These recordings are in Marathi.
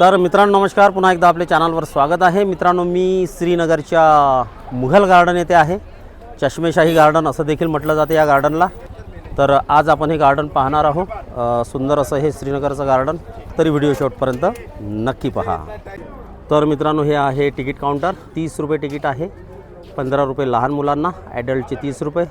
तर मित्रांनो नमस्कार. पुन्हा एकदा आपल्या चॅनलवर स्वागत आहे. मित्रांनो मी श्रीनगरच्या मुघल गार्डन येथे आहे. चष्मेशाही गार्डन असं देखील म्हटलं जाते या गार्डनला. तर आज आपण हे गार्डन पाहणार आहोत. सुंदर असं हे श्रीनगरचं गार्डन. तरी व्हिडिओ शॉटपर्यंत नक्की पहा. तर मित्रांनो हे आहे तिकीट काउंटर. तीस रुपये तिकीट आहे. पंधरा रुपये लहान मुलांना ॲडल्टचे तीस रुपये.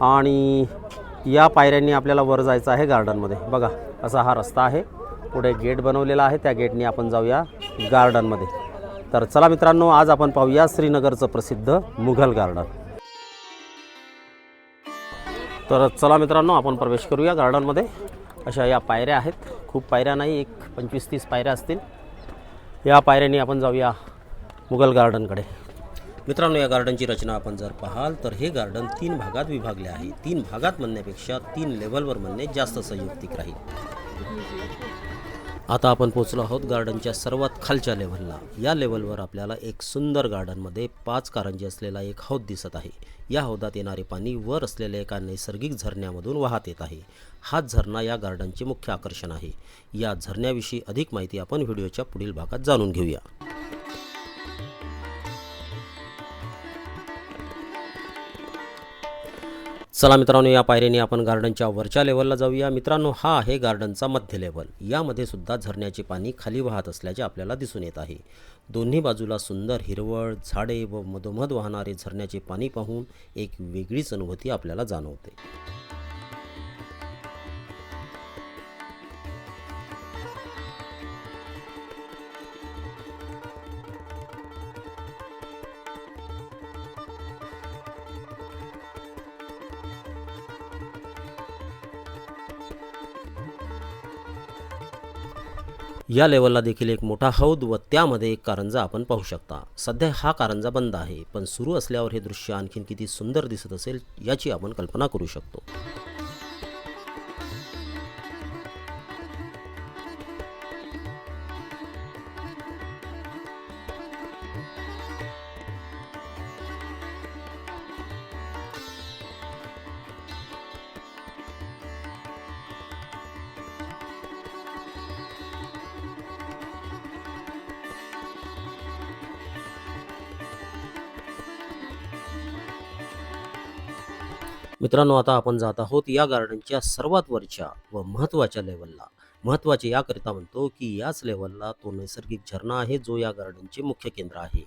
आणि या पायऱ्यांनी आपल्याला वर जायचं आहे गार्डनमध्ये. बघा असा हा रस्ता आहे. पुढे गेट बनवलेला आहे. त्या गेटने आपण जाऊया गार्डनमध्ये. तर चला मित्रांनो आज आपण पाहूया श्रीनगरचं प्रसिद्ध मुघल गार्डन. तर चला मित्रांनो आपण प्रवेश करूया गार्डनमध्ये. अशा या पायऱ्या आहेत. खूप पायऱ्या नाही एक पंचवीस तीस पायऱ्या असतील. या पायऱ्यांनी आपण जाऊया मुघल गार्डनकडे. मित्रांनो या गार्डनची रचना आपण जर पाहाल तर हे गार्डन तीन भागात विभागले आहे. तीन भागात म्हणण्यापेक्षा तीन लेवलवर म्हणणे जास्त संयुक्तिक राहील. आता आपण पोचलो आहोत गार्डनच्या सर्वात खालच्या लेव्हलला. या लेवलवर आपल्याला एक सुंदर गार्डनमध्ये पाच कारंजी असलेला एक हौद दिसत आहे. या हौदात येणारे पाणी वर असलेल्या एका नैसर्गिक झरण्यामधून वाहत येत आहे. हा झरणा या गार्डनचे मुख्य आकर्षण आहे. या झरण्याविषयी अधिक माहिती आपण व्हिडिओच्या पुढील भागात जाणून घेऊया. चला मित्रांनो या पायरीने आपण गार्डनच्या वरच्या लेवलला जाऊया. मित्रांनो हा आहे गार्डनचा मध्य लेवल यामध्ये सुद्धा झरण्याचे पाणी खाली वाहत असल्याचे आपल्याला दिसून येत आहे. दोन्ही बाजूला सुंदर हिरवळ झाडे व मधोमध वाहणारे झरण्याचे पाणी पाहून एक वेगळीच अनुभूती आपल्याला जाणवते. या लेवलला देखील एक मोठा हौद व त्यामध्ये एक कारंजा आपण पाहू शकता. सध्या हा कारंजा बंद आहे पण सुरू असल्यावर हे दृश्य आणखीन किती सुंदर दिसत असेल याची आपण कल्पना करू शकतो. मित्रांनो आता आपण जात आहोत या गार्डनच्या सर्वात वरच्या व महत्त्वाच्या लेवलला महत्त्वाचे याकरिता म्हणतो की याच लेवलला तो नैसर्गिक झरणा आहे जो या गार्डनचे मुख्य केंद्र आहे.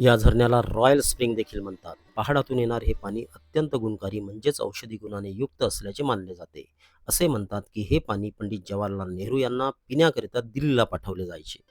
या झरण्याला रॉयल स्प्रिंग देखील म्हणतात. पहाडातून येणारे हे पाणी अत्यंत गुणकारी म्हणजेच औषधी गुणाने युक्त असल्याचे मानले जाते. असे म्हणतात की हे पाणी पंडित जवाहरलाल नेहरू यांना पिण्याकरिता दिल्लीला पाठवले जायचे.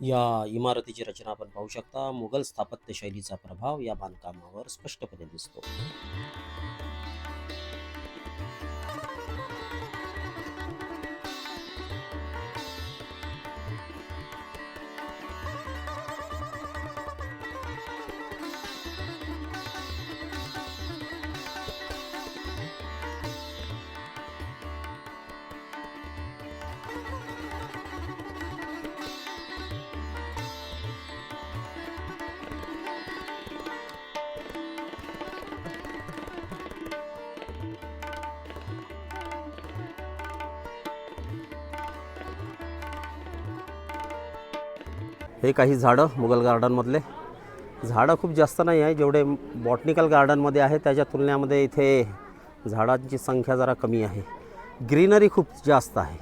या इमारतीची रचना आपण पाहू शकता. मुघल स्थापत्य शैलीचा प्रभाव या बांधकामावर स्पष्टपणे दिसतो. हे काही झाडं मुघल गार्डनमधले. झाडं खूप जास्त नाही आहे जेवढे बॉटनिकल गार्डनमध्ये आहे त्याच्या तुलनेमध्ये इथे झाडांची संख्या जरा कमी आहे. ग्रीनरी खूप जास्त आहे.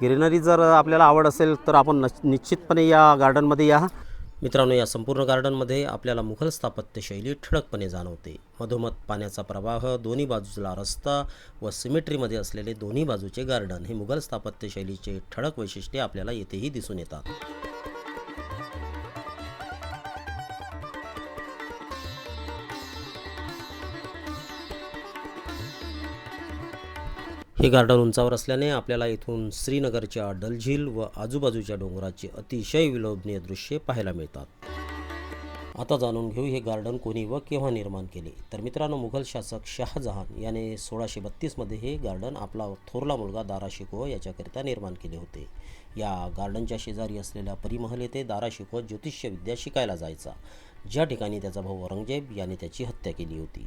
ग्रीनरी जर आपल्याला आवड असेल तर आपण नच निश्चितपणे या गार्डनमध्ये या. मित्रांनो या संपूर्ण गार्डनमध्ये आपल्याला मुघल स्थापत्यशैली ठळकपणे जाणवते. मधोमध पाण्याचा प्रवाह दोन्ही बाजूला रस्ता व सिमेट्रीमध्ये असलेले दोन्ही बाजूचे गार्डन हे मुघल स्थापत्यशैलीचे ठळक वैशिष्ट्ये आपल्याला येथेही दिसून येतात. हे गार्डन उंचावर असल्याने आपल्याला इथून श्रीनगरच्या डल झील व आजूबाजूच्या डोंगराची अतिशय विलोभनीय दृश्ये पाहायला मिळतात. आता जाणून घेऊ हे गार्डन कोणी व केव्हा निर्माण केले. तर मित्रांनो मुघल शासक शहाजहान याने सोळाशे बत्तीसमध्ये हे गार्डन आपला थोरला मुलगा दारा शिकोह याच्याकरिता निर्माण केले होते. या गार्डनच्या शेजारी असलेल्या परिमहल येथे दारा शिकोह ज्योतिष्य विद्या शिकायला जायचा. ज्या ठिकाणी त्याचा भाऊ औरंगजेब याने त्याची हत्या केली होती.